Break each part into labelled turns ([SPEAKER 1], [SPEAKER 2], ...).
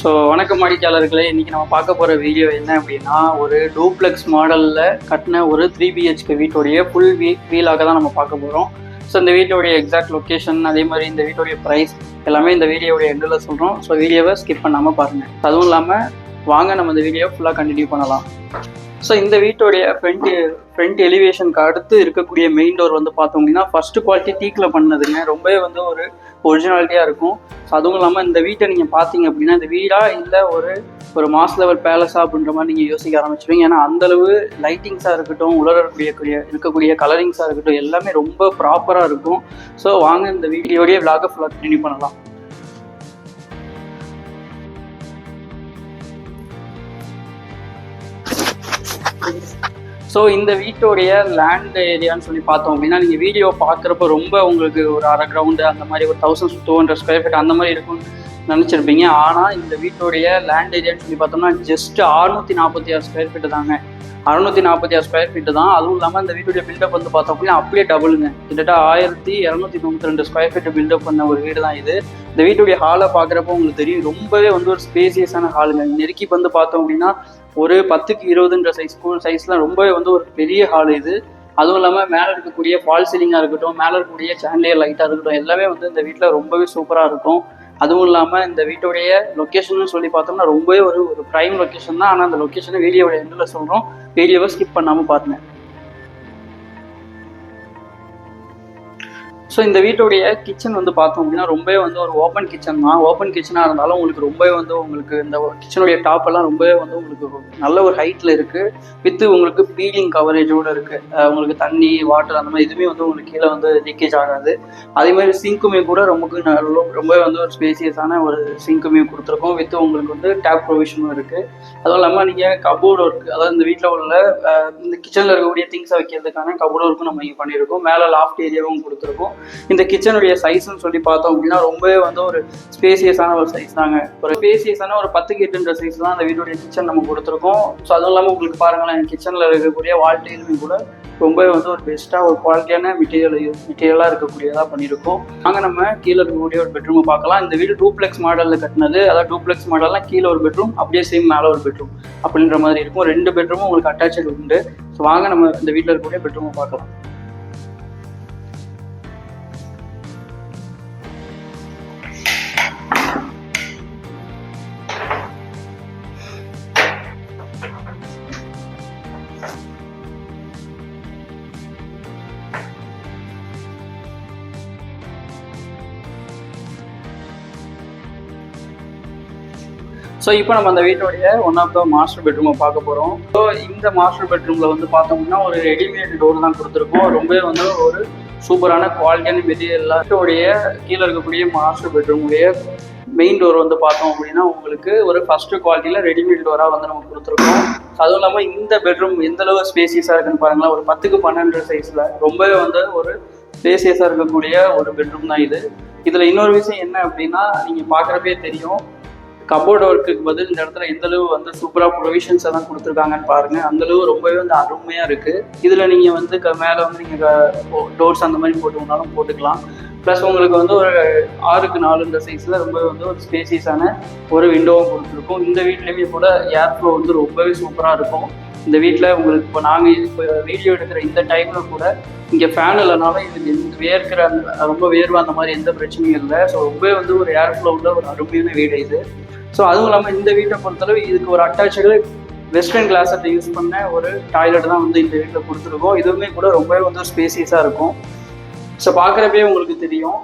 [SPEAKER 1] So வணக்கம் வாடிக்கையாளர்களே. இன்றைக்கி நம்ம பார்க்க போகிற வீடியோ என்ன அப்படின்னா ஒரு டூப்ளெக்ஸ் மாடலில் கட்டின ஒரு த்ரீ பிஹெச்கே வீட்டுடைய ஃபுல் வீ வீலாக தான் நம்ம பார்க்க போகிறோம் ஸோ இந்த வீட்டோடைய எக்ஸாக்ட் லொக்கேஷன் அதே மாதிரி இந்த வீட்டோடைய ப்ரைஸ் எல்லாமே இந்த வீடியோடைய எண்டில் சொல்கிறோம் ஸோ வீடியோவை ஸ்கிப் பண்ணாமல் பாருங்கள் அதுவும் இல்லாமல் வாங்க நம்ம இந்த வீடியோ ஃபுல்லாக கண்டினியூ பண்ணலாம். ஸோ இந்த வீட்டோடைய ஃப்ரண்ட் ஃப்ரண்ட் எலிவேஷனுக்கு அடுத்து இருக்கக்கூடிய மெயின் டோர் வந்து பார்த்தோம் அப்படின்னா ஃபர்ஸ்ட் குவாலிட்டி டீக்கில் பண்ணதுங்க. ரொம்பவே வந்து ஒரு ஒரிஜினாலிட்டியாக இருக்கும். ஸோ அதுவும் இல்லாமல் இந்த வீட்டை நீங்கள் பார்த்தீங்க அப்படின்னா இந்த வீடாக இல்லை ஒரு ஒரு மாஸ் லெவல் பேலஸா அப்படின்ற மாதிரி நீங்கள் யோசிக்க ஆரம்பிச்சிருவீங்க. ஏன்னா அந்தளவு லைட்டிங்ஸாக இருக்கட்டும் உலரக்கூடிய இருக்கக்கூடிய கலரிங்ஸாக இருக்கட்டும் எல்லாமே ரொம்ப ப்ராப்பராக இருக்கும். ஸோ வாங்க இந்த வீடியோடைய விளாக ஃபுல்லாக கண்டினியூ பண்ணலாம். ஸோ இந்த வீட்டோடைய லேண்ட் ஏரியான்னு சொல்லி பார்த்தோம் அப்படின்னா நீங்கள் வீடியோ பார்க்குறப்ப ரொம்ப உங்களுக்கு ஒரு அரை கிரவுண்டு அந்த மாதிரி ஒரு thousand two hundred square feet அந்த மாதிரி இருக்கும். நினச்சிருப்பீங்க. ஆனால் இந்த வீட்டுடைய லேண்ட் ஏரியான்னு சொல்லி பார்த்தோம்னா ஜஸ்ட் அறுநூத்தி நாற்பத்தி ஆறு ஸ்கொயர் ஃபீட்டு தாங்க. அறுநூத்தி நாற்பத்தி ஆறு ஸ்கொயர் ஃபீட்டு தான். அதுவும் இல்லாமல் இந்த வீட்டுடைய பில்டப் வந்து பார்த்தோம் அப்படின்னா அப்படியே டபுளுங்க கிட்டத்தட்ட ஆயிரத்தி இரநூத்தி தொண்ணூற்றி ரெண்டு ஸ்கொயர் ஃபீட்டு பில்டப் பண்ண ஒரு வீடு தான் இது. இந்த வீட்டுடைய ஹாலை பார்க்குறப்போ உங்களுக்கு தெரியும் ரொம்பவே வந்து ஒரு ஸ்பேசியஸான ஹாலுங்க நெருக்கி வந்து பார்த்தோம் அப்படின்னா ஒரு பத்துக்கு இருபதுன்ற சைஸ் சைஸ்லாம் ரொம்பவே வந்து ஒரு பெரிய ஹால் இது. அதுவும் இல்லாமல் மேலே இருக்கக்கூடிய ஃபால் சீலிங்காக இருக்கட்டும் மேலே இருக்கக்கூடிய சாண்டியர் லைட்டாக இருக்கட்டும் எல்லாமே வந்து இந்த வீட்டில் ரொம்பவே சூப்பராக இருக்கும். அதுவும் இல்லாமல் இந்த வீட்டுடைய லொக்கேஷன் சொல்லி பார்த்தோம்னா ரொம்பவே ஒரு ஒரு ப்ரைம் லொக்கேஷன் தான். ஆனால் அந்த லொக்கேஷனை வீடியோட எண்டில் சொல்கிறோம் வீடியோவை ஸ்கிப் பண்ணாமல் பார்த்தேன் ஸோ இந்த வீட்டுடைய கிச்சன் வந்து பார்த்தோம் அப்படின்னா ரொம்பவே வந்து ஒரு ஓப்பன் கிச்சன் தான். ஓப்பன் கிச்சனாக இருந்தாலும் உங்களுக்கு ரொம்பவே வந்து உங்களுக்கு இந்த கிச்சனுடைய டாப் எல்லாம் ரொம்பவே வந்து உங்களுக்கு நல்ல ஒரு ஹைட்டில் இருக்குது வித்து உங்களுக்கு பீலிங் கவரேஜோடு இருக்குது உங்களுக்கு தண்ணி வாட்டர் அந்த மாதிரி எதுவுமே வந்து உங்களுக்கு கீழே வந்து லீக்கேஜ் ஆகாது. அதே மாதிரி சிங்க்குமே கூட ரொம்ப நல்ல ரொம்பவே வந்து ஒரு ஸ்பேசியஸான ஒரு சிங்க்குமே கொடுத்துருக்கோம். வித்து உங்களுக்கு வந்து டேப் ப்ரொவிஷனும் இருக்குது அதுவும் இல்லாமல் நீங்கள் கபோர்டு ஒர்க் அதாவது இந்த வீட்டில் உள்ள இந்த கிச்சனில் இருக்கக்கூடிய திங்ஸை வைக்கிறதுக்கான கபோர்டு ஒர்க்கும் நம்ம இங்கே பண்ணியிருக்கோம். மேலே லாஃப்ட் ஏரியாவும் கொடுத்துருக்கோம். இந்த கிச்சனுடைய சைஸ்ன்னு சொல்லி பார்த்தோம் அப்படின்னா ரொம்பவே வந்து ஒரு ஸ்பேசியஸான ஒரு சைஸ் தாங்க. ஒரு ஸ்பேசியஸான ஒரு பத்துக்கு எட்டுன்ற சைஸ் தான் அந்த வீட்டுடைய கிச்சன் நம்ம கொடுத்துருக்கோம். ஸோ அதுவும் இல்லாமல் உங்களுக்கு பாருங்களேன் கிச்சனில் இருக்கக்கூடிய வாழ்க்கையிலுமே கூட ரொம்பவே வந்து ஒரு பெஸ்ட்டாக ஒரு குவாலிட்டியான மெட்டீரியல் மெட்டீரியலாக இருக்கக்கூடியதாக பண்ணியிருக்கோம். அங்கே நம்ம கீழே இருக்கக்கூடிய ஒரு பெட்ரூமை பார்க்கலாம். இந்த வீடு டூப்ளெக்ஸ் மாடலில் கட்டினது. அதாவது டூப்ளெக்ஸ் மாடல்லாம் கீழே ஒரு பெட்ரூம் அப்படியே சேம் மேலே ஒரு பெட்ரூம் அப்படின்ற மாதிரி இருக்கும். ரெண்டு பெட்ரூமும் உங்களுக்கு அட்டாச்சு உண்டு. ஸோ வாங்க நம்ம இந்த வீட்டில் இருக்கக்கூடிய பெட்ரூமை பார்க்கலாம். ஸோ இப்போ நம்ம அந்த வீட்டோடைய ஒன் ஆஃப் த மாஸ்டர் பெட்ரூமை பார்க்க போகிறோம் ஸோ இந்த மாஸ்டர் பெட்ரூமில் வந்து பார்த்தோம்னா ஒரு ரெடிமேட் டோர் தான் கொடுத்துருக்கோம். ரொம்பவே வந்து ஒரு சூப்பரான குவாலிட்டியான மெட்டீரியல்லாம் வீட்டோடைய கீழே இருக்கக்கூடிய மாஸ்டர் பெட்ரூமுடைய மெயின் டோர் வந்து பார்த்தோம் அப்படின்னா உங்களுக்கு ஒரு ஃபஸ்ட்டு குவாலிட்டியில் ரெடிமேட் டோராக வந்து நம்ம கொடுத்துருக்கோம். அதுவும் இல்லாமல் இந்த பெட்ரூம் எந்தளவு ஸ்பேசியஸாக இருக்குன்னு பாருங்களேன். ஒரு பத்துக்கு பன்னெண்டு சைஸில் ரொம்பவே வந்து ஒரு ஸ்பேசியஸாக இருக்கக்கூடிய ஒரு பெட்ரூம் தான் இது. இதில் இன்னொரு விஷயம் என்ன அப்படின்னா நீங்கள் பார்க்குறப்பே தெரியும். கபோர்டு ஒர்க்குக்கு பதில் இந்த இடத்துல எந்த அளவு வந்து சூப்பராக ப்ரொவிஷன்ஸ் எல்லாம் கொடுத்துருக்காங்கன்னு பாருங்க. அந்த அளவு ரொம்பவே வந்து அருமையாக இருக்கு. இதில் நீங்கள் வந்து க- மேலே வந்து நீங்கள் டோர்ஸ் அந்த மாதிரி போட்டுக்கனாலும் போட்டுக்கலாம். ப்ளஸ் உங்களுக்கு வந்து ஒரு ஆறுக்கு நாலுன்ற சைஸில் ரொம்பவே வந்து ஒரு ஸ்பேசியஸான ஒரு விண்டோவும் கொடுத்துருக்கும். இந்த வீட்லேயுமே கூட ஏர் ஃப்ளோ வந்து ரொம்பவே சூப்பராக இருக்கும். இந்த வீட்டில் உங்களுக்கு இப்போ நாங்கள் இப்போ வீடியோ எடுக்கிற இந்த டைமில் கூட இங்கே ஃபேன் இல்லைனாலும் இது எந்த வேர்க்கிற அந்த ரொம்ப வேர்வை அந்த மாதிரி எந்த பிரச்சனையும் இல்லை. ஸோ ரொம்பவே வந்து ஒரு ஏர் ஃப்ளோ உள்ள ஒரு அருமையான வீடு இது. ஸோ அதுவும் இல்லாமல் இந்த வீட்டை பொறுத்தளவு இதுக்கு ஒரு அட்டாச்சு வெஸ்டர்ன் கிளாஸத்தை யூஸ் பண்ண ஒரு டாய்லெட் தான் வந்து இந்த வீட்டில் கொடுத்துருக்கோம். இதுவுமே கூட ரொம்பவே வந்து ஸ்பேசியஸாக இருக்கும். ஸோ பார்க்குறப்பே உங்களுக்கு தெரியும்.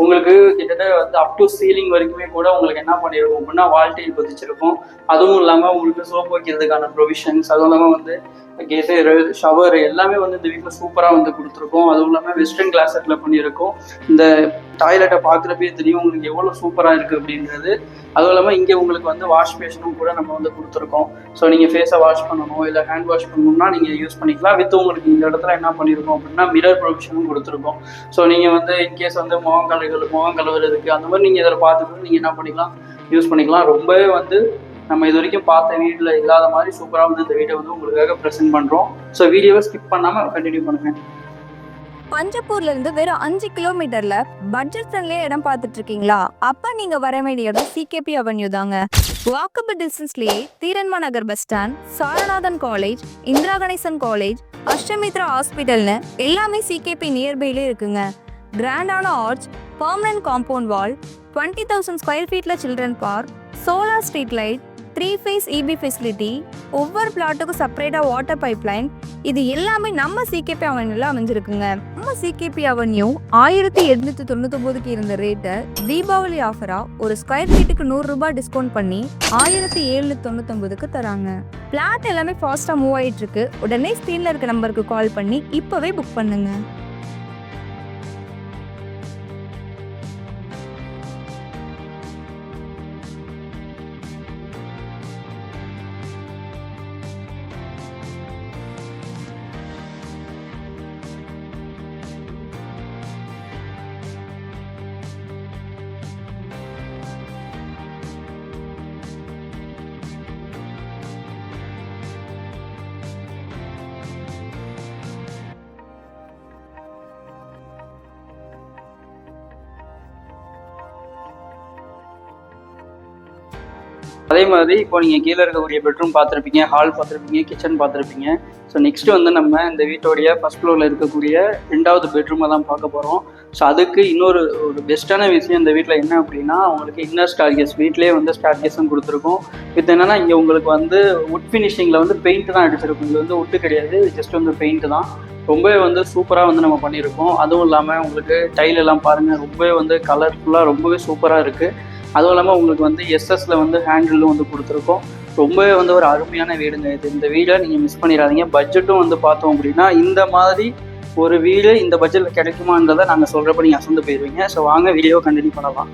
[SPEAKER 1] உங்களுக்கு கிட்டத்தட்ட வந்து அப் டு சீலிங் வரைக்குமே கூட உங்களுக்கு என்ன பண்ணியிருக்கும் அப்படின்னா வால்டைல் பதிச்சிருக்கும் அதுவும் இல்லாமல் உங்களுக்கு சோப் வைக்கிறதுக்கான ப்ரொவிஷன்ஸ் அதுவும் இல்லாமல் வந்து கேசர் ஷவர் எல்லாமே வந்து இந்த வீட்டில் சூப்பராக வந்து கொடுத்துருக்கோம். அதுவும் இல்லாமல் வெஸ்டர்ன் கிளாஸ் செட்டில் பண்ணியிருக்கோம். இந்த டாய்லெட்டை பார்க்குறப்பே தெரியும் உங்களுக்கு எவ்வளோ சூப்பராக இருக்குது அப்படின்றது அதுவும் இல்லாமல் இங்கே உங்களுக்கு வந்து வாஷ் பேஷனும் கூட நம்ம வந்து கொடுத்துருக்கோம். ஸோ நீங்கள் ஃபேஸை வாஷ் பண்ணணும் இல்லை ஹேண்ட் வாஷ் பண்ணணும்னா நீங்கள் யூஸ் பண்ணிக்கலாம். வித் உங்களுக்கு இந்த இடத்துல என்ன பண்ணியிருக்கோம் அப்படின்னா மிரர் ப்ரொவிஷனும் கொடுத்துருக்கோம். ஸோ நீங்கள் வந்து இன்கேஸ் வந்து முகம் கழுகு முகம் கழுவுறதுக்கு அந்த மாதிரி நீங்கள் இதில் பார்த்துக்கணும் நீங்கள் என்ன பண்ணிக்கலாம் யூஸ் பண்ணிக்கலாம். ரொம்பவே வந்து நம்ம இது வரைக்கும் பார்த்த வீட்டில் இல்லாத மாதிரி சூப்பராக வந்து இந்த வீடியோ வந்து உங்களுக்காக ப்ரெசென்ட் பண்ணுறோம் ஸோ வீடியோவை ஸ்கிப் பண்ணாமல் கண்டினியூ பண்ணுங்கள்
[SPEAKER 2] பஞ்சப்பூர்ல இருந்து வெறும் அஞ்சு கிலோமீட்டர்ல பட்ஜெட் ஃப்ரெண்ட்லயே இடம் பார்த்துட்டு இருக்கீங்களா அப்ப நீங்க வர வேண்டிய இடம் சிகேபி அவென்யூ தாங்க. Walkable டிஸ்டன்ஸ்லயே Dheeran Nagar bus stand Saranathan college Indira Ganesan college Ashtamitra ஹாஸ்பிட்டல்னு எல்லாமே சிகேபி நியர்பைலே இருக்குங்க. கிராண்டான arch permanent compound wall twenty thousand square ஃபீட்டில் children park solar street light three phase EB facility ஒவ்வொரு பிளாட்டுக்கும் செப்பரேட்டாக வாட்டர் பைப்லைன் இது எல்லாமே நம்ம சிகேபி அவென்யூல அமைஞ்சிருக்குங்க. நம்ம சிகேபி அவென்யூ ஆயிரத்தி எட்நூற்றி தொண்ணூத்தொம்போதுக்கு இருந்த ரேட்டை தீபாவளி ஆஃபராக ஒரு ஸ்கொயர் ஃபீட்டுக்கு நூறுரூபா டிஸ்கவுண்ட் பண்ணி ஆயிரத்தி எழுநூற்றி தொண்ணூத்தொம்போதுக்கு தராங்க. பிளாட் எல்லாமே ஃபாஸ்ட்டாக மூவ் ஆகிட்டு இருக்கு. உடனே ஸ்க்ரீனில் இருக்க நம்பருக்கு கால் பண்ணி இப்போவே புக் பண்ணுங்கள்
[SPEAKER 1] அதே மாதிரி இப்போ நீங்கள் கீழே இருக்கக்கூடிய பெட்ரூம் பார்த்துருப்பீங்க ஹால் பார்த்துருப்பீங்க கிச்சன் பார்த்துருப்பீங்க. ஸோ நெக்ஸ்ட் வந்து நம்ம இந்த வீட்டோடைய ஃபர்ஸ்ட் ஃப்ளோரில் இருக்கக்கூடிய ரெண்டாவது பெட்ரூமை தான் பார்க்க போகிறோம் ஸோ அதுக்கு இன்னொரு ஒரு பெஸ்ட்டான விஷயம் இந்த வீட்டில் என்ன அப்படின்னா உங்களுக்கு இன்னர் ஸ்டார்கேஸ் வீட்லேயே வந்து ஸ்டார்கேஸும் கொடுத்துருக்கோம். இது என்னன்னா இங்கே உங்களுக்கு வந்து உட் ஃபினிஷிங்கில் வந்து பெயிண்ட் தான் அடிச்சிருக்கும். இது வந்து உட்டு கிடையாது. ஜஸ்ட் வந்து பெயிண்ட் தான். ரொம்பவே வந்து சூப்பராக வந்து நம்ம பண்ணியிருக்கோம். அதுவும் இல்லாமல் உங்களுக்கு டைல் எல்லாம் பாருங்கள் ரொம்பவே வந்து கலர்ஃபுல்லாக ரொம்பவே சூப்பராக இருக்குது அதுவும் இல்லாமல் உங்களுக்கு வந்து எஸ்எஸ்ல வந்து ஹேண்டிலும் வந்து கொடுத்துருக்கோம். ரொம்பவே வந்து ஒரு அருமையான வீடுங்க இது. இந்த வீடை நீங்கள் மிஸ் பண்ணிடாதீங்க. பட்ஜெட்டும் வந்து பார்த்தோம் அப்படின்னா இந்த மாதிரி ஒரு வீடு இந்த பட்ஜெட்டில் கிடைக்குமான்றதை நாங்கள் சொல்கிறப்ப நீங்கள் அசந்து போயிடுவீங்க ஸோ வாங்க வீடியோ கண்டினியூ பண்ணலாம்.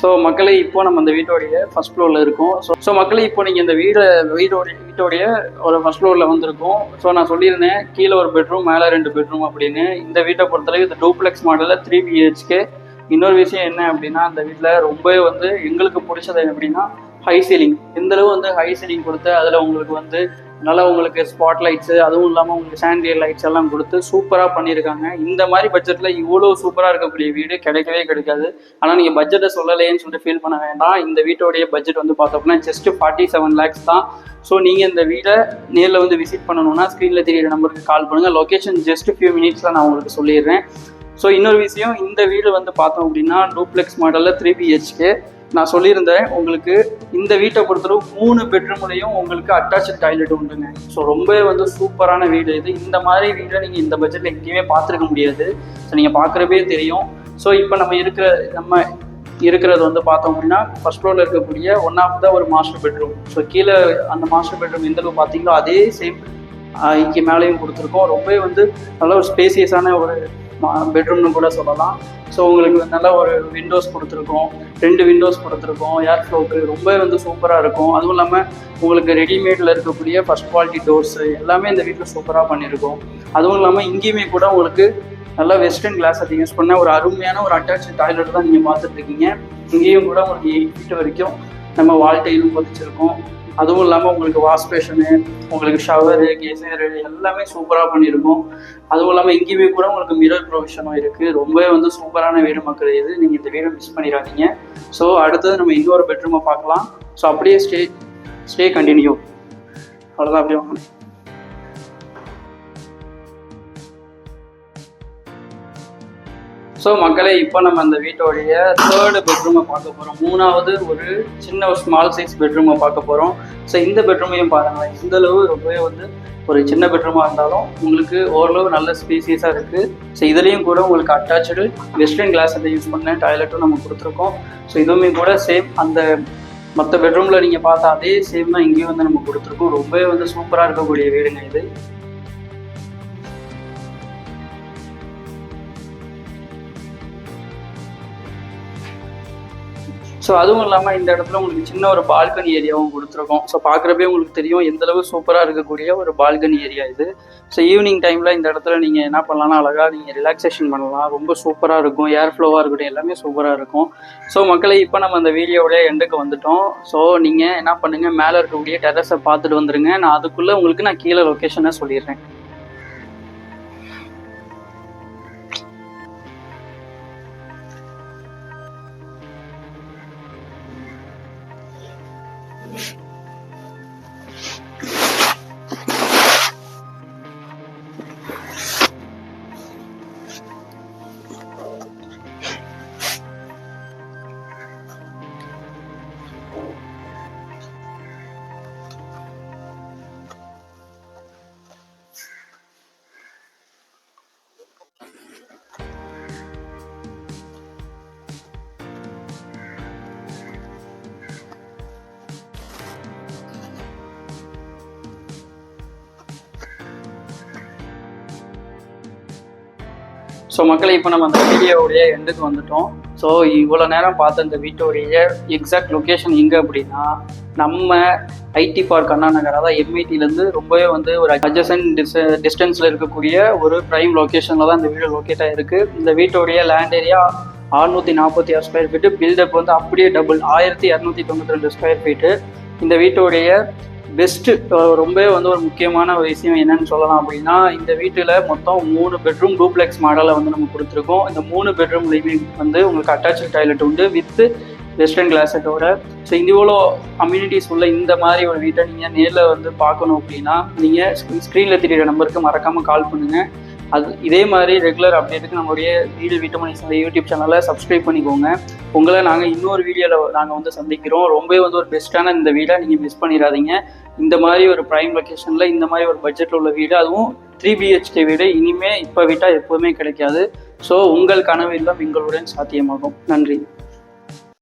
[SPEAKER 1] ஸோ மக்களை இப்போ நம்ம இந்த வீட்டோடைய ஃபர்ஸ்ட் ஃப்ளோரில் இருக்கோம். ஸோ ஸோ மக்களை இப்போ நீங்கள் இந்த வீடு வீடோடைய வீட்டோடைய ஒரு ஃபர்ஸ்ட் ஃப்ளோரில் வந்திருக்கோம். ஸோ நான் சொல்லியிருந்தேன் கீழே ஒரு பெட்ரூம் மேலே ரெண்டு பெட்ரூம் அப்படின்னு. இந்த வீட்டை பொறுத்தளவு இந்த டூப்ளெக்ஸ் மாடலில் த்ரீ பிஹெச்கே இன்னொரு விஷயம் என்ன அப்படின்னா அந்த வீட்டில் ரொம்பவே வந்து எங்களுக்கு பிடிச்சது அப்படின்னா ஹை சீலிங் எந்தளவு வந்து ஹை சீலிங் கொடுத்து அதில் உங்களுக்கு வந்து நல்லா உங்களுக்கு ஸ்பாட் லைட்ஸு அதுவும் இல்லாமல் உங்களுக்கு சாண்டியர் லைட்ஸ் எல்லாம் கொடுத்து சூப்பராக பண்ணியிருக்காங்க. இந்த மாதிரி பட்ஜெட்டில் இவ்வளோ சூப்பராக இருக்கக்கூடிய வீடு கிடைக்கவே கிடைக்காது. ஆனால் நீங்கள் பட்ஜெட்டை சொல்லலையேன்னு சொல்லிட்டு ஃபீல் பண்ண வேண்டாம். இந்த வீட்டோடைய பட்ஜெட் வந்து பார்த்தோம்னா ஜஸ்ட் ஃபார்ட்டி செவன் லேக்ஸ் தான். ஸோ நீங்கள் இந்த வீடை நேரில் வந்து விசிட் பண்ணணும்னா ஸ்க்ரீனில் தெரியிற நம்பருக்கு கால் பண்ணுங்கள் லொக்கேஷன் ஜஸ்ட் ஃபியூ மினிட்ஸில் நான் உங்களுக்கு சொல்லிடுறேன். ஸோ இன்னொரு விஷயம் இந்த வீடு வந்து பார்த்தோம் அப்படின்னா டூப்ளெக்ஸ் மாடலில் த்ரீ பிஹெச்கே நான் சொல்லியிருந்தேன் உங்களுக்கு இந்த வீட்டை பொறுத்தளவு மூணு பெட்ரூம்லையும் உங்களுக்கு அட்டாச்சு டாய்லெட் உண்டுங்க. ஸோ ரொம்பவே வந்து சூப்பரான வீடு இது. இந்த மாதிரி வீடை நீங்கள் இந்த பட்ஜெட்டில் எங்கேயுமே பார்த்துருக்க முடியாது. ஸோ நீங்கள் பார்க்குறப்பே தெரியும். ஸோ இப்போ நம்ம இருக்கிற நம்ம இருக்கிறது வந்து பார்த்தோம் அப்படின்னா ஃபர்ஸ்ட் ஃப்ளோரில் இருக்கக்கூடிய ஒன் ஆஃப் த ஒரு மாஸ்டர் பெட்ரூம் ஸோ கீழே அந்த மாஸ்டர் பெட்ரூம் எந்த அளவு பார்த்தீங்களோ அதே சேம் இங்கே மேலேயும் கொடுத்துருக்கோம். ரொம்பவே வந்து நல்ல ஒரு ஸ்பேசியஸான ஒரு பெட்ரூம்னு கூட சொல்லலாம். ஸோ உங்களுக்கு நல்ல ஒரு விண்டோஸ் கொடுத்துருக்கோம். ரெண்டு விண்டோஸ் கொடுத்துருக்கோம் ஏர் ஃப்ளோக்கு ரொம்ப வந்து சூப்பராக இருக்கும். அதுவும் இல்லாமல் உங்களுக்கு ரெடிமேடில் இருக்கக்கூடிய ஃபஸ்ட் குவாலிட்டி டோர்ஸு எல்லாமே இந்த வீட்டில் சூப்பராக பண்ணியிருக்கோம் அதுவும் இல்லாமல் இங்கேயுமே கூட உங்களுக்கு நல்லா வெஸ்டர்ன் கிளாஸ் அதை யூஸ் பண்ண ஒரு அருமையான ஒரு அட்டாச் டாய்லெட் தான் நீங்கள் பார்த்துட்டு இருக்கீங்க. இங்கேயும் கூட உங்களுக்கு எயிட் ஃபீட் வரைக்கும் நம்ம வாழ்க்கையிலும் பதிச்சிருக்கோம் அதுவும் இல்லாமல் உங்களுக்கு வாஷ் பேஷனு உங்களுக்கு ஷவரு கெசரு எல்லாமே சூப்பராக பண்ணியிருக்கோம். அதுவும் இல்லாமல் இங்கேயுமே கூட உங்களுக்கு மிரர் ப்ரொவிஷனும் இருக்குது ரொம்பவே வந்து சூப்பரான வீடு மக்கள் இது. நீங்கள் இந்த வீடை மிஸ் பண்ணிடாதீங்க. ஸோ அடுத்தது நம்ம இன்னொரு பெட்ரூமை பார்க்கலாம். ஸோ அப்படியே ஸ்டே ஸ்டே கண்டினியூ அவ்வளோதான் அப்படியே வாங்க. ஸோ மக்களே இப்போ நம்ம அந்த வீட்டோடைய தேர்டு பெட்ரூமை பார்க்க போகிறோம் மூணாவது ஒரு சின்ன ஒரு ஸ்மால் சைஸ் பெட்ரூமை பார்க்க போகிறோம் ஸோ இந்த பெட்ரூமையும் பாருங்களேன். இந்த அளவு ரொம்பவே வந்து ஒரு சின்ன பெட்ரூமாக இருந்தாலும் உங்களுக்கு ஓரளவு நல்ல ஸ்பீசியஸாக இருக்குது ஸோ இதுலேயும் கூட உங்களுக்கு அட்டாச்சு வெஸ்டர்ன் கிளாஸ் அதை யூஸ் பண்ண டாய்லெட்டும் நம்ம கொடுத்துருக்கோம். ஸோ இதுவுமே கூட சேம் அந்த மற்ற பெட்ரூமில் நீங்கள் பார்த்தா அதே சேம் தான் இங்கேயும் வந்து நம்ம கொடுத்துருக்கோம். ரொம்பவே வந்து சூப்பராக இருக்கக்கூடிய வீடுங்க இது. ஸோ அதுவும் இல்லாமல் இந்த இடத்துல உங்களுக்கு சின்ன ஒரு பால்கனி ஏரியாவும் கொடுத்துருக்கோம். ஸோ பார்க்குறப்பே உங்களுக்கு தெரியும் எந்த அளவு சூப்பராக இருக்கக்கூடிய ஒரு பால்கனி ஏரியா இது. ஸோ ஈவினிங் டைமில் இந்த இடத்துல நீங்கள் என்ன பண்ணலாம்னா அழகாக நீங்கள் ரிலாக்ஸேஷன் பண்ணலாம். ரொம்ப சூப்பராக இருக்கும். ஏர் ஃப்ளோவாக இருக்கட்டும் எல்லாமே சூப்பராக இருக்கும். ஸோ மக்களை இப்போ நம்ம அந்த வீடியோவோட எண்டுக்கு வந்துட்டோம். ஸோ நீங்கள் என்ன பண்ணுங்கள் மேலே இருக்கக்கூடிய டெரஸை பார்த்துட்டு வந்துடுங்க நான் அதுக்குள்ளே உங்களுக்கு நான் கீழே லொக்கேஷனை சொல்லிடுறேன். ஸோ மக்களை இப்போ நம்ம அந்த வீடியோவுடைய எண்டுக்கு வந்துட்டோம். ஸோ இவ்வளோ நேரம் பார்த்த இந்த வீட்டோடைய எக்ஸாக்ட் லொக்கேஷன் எங்கே அப்படின்னா நம்ம ஐடி பார்க் அண்ணா நகர். அதாவது எம்ஐடிலேருந்து ரொம்பவே வந்து ஒரு அட்ஜசன் டிஸ் டிஸ்டன்ஸில் இருக்கக்கூடிய ஒரு ப்ரைம் லொக்கேஷனில் தான் இந்த வீடு லொக்கேட் ஆகிருக்கு இந்த வீட்டோடைய லேண்ட் ஏரியா அறுநூற்றி நாற்பத்தி ஆறு ஸ்கொயர் ஃபீட்டு பில்டப் வந்து அப்படியே டபுள் ஆயிரத்தி இரநூத்தி தொண்ணூற்றி ரெண்டு ஸ்கொயர் ஃபீட்டு இந்த வீட்டோடைய பெஸ்ட்டு ரொம்பவே வந்து ஒரு முக்கியமான ஒரு விஷயம் என்னன்னு சொல்லலாம் அப்படின்னா இந்த வீட்டில் மொத்தம் மூணு பெட்ரூம் டூப்ளெக்ஸ் மாடலை வந்து நம்ம கொடுத்துருக்கோம். இந்த மூணு பெட்ரூம்லையுமே வந்து உங்களுக்கு அட்டாச்சு டாய்லெட் உண்டு வித்து வெஸ்டர்ன் கிளாஸட்டோட ஸோ இந்த இவ்வளோ கம்யூனிட்டிஸ் உள்ள இந்த மாதிரி ஒரு வீட்டை நீங்கள் நேரில் வந்து பார்க்கணும் அப்படின்னா நீங்கள் ஸ்க்ரீனில் தெரியுற நம்பருக்கு மறக்காமல் கால் பண்ணுங்கள் அது இதே மாதிரி ரெகுலர் அப்டேட்டுக்கு நம்மளுடைய வீடு வீட்டுமணி யூடியூப் சேனலை சப்ஸ்கிரைப் பண்ணிக்கோங்க. உங்களை நாங்கள் இன்னொரு வீடியோவில் நாங்கள் வந்து சந்திக்கிறோம். ரொம்பவே வந்து ஒரு பெஸ்ட்டான இந்த வீடை நீங்கள் மிஸ் பண்ணிடாதீங்க. இந்த மாதிரி ஒரு ப்ரைம் லொக்கேஷனில் இந்த மாதிரி ஒரு பட்ஜெட்டில் உள்ள வீடு அதுவும் த்ரீ பிஹெச்கே வீடு இனிமேல் இப்போ விட்டால் எப்போதுமே கிடைக்காது. ஸோ உங்கள் கனவு இல்லம் எங்களுடன் சாத்தியமாகும். நன்றி.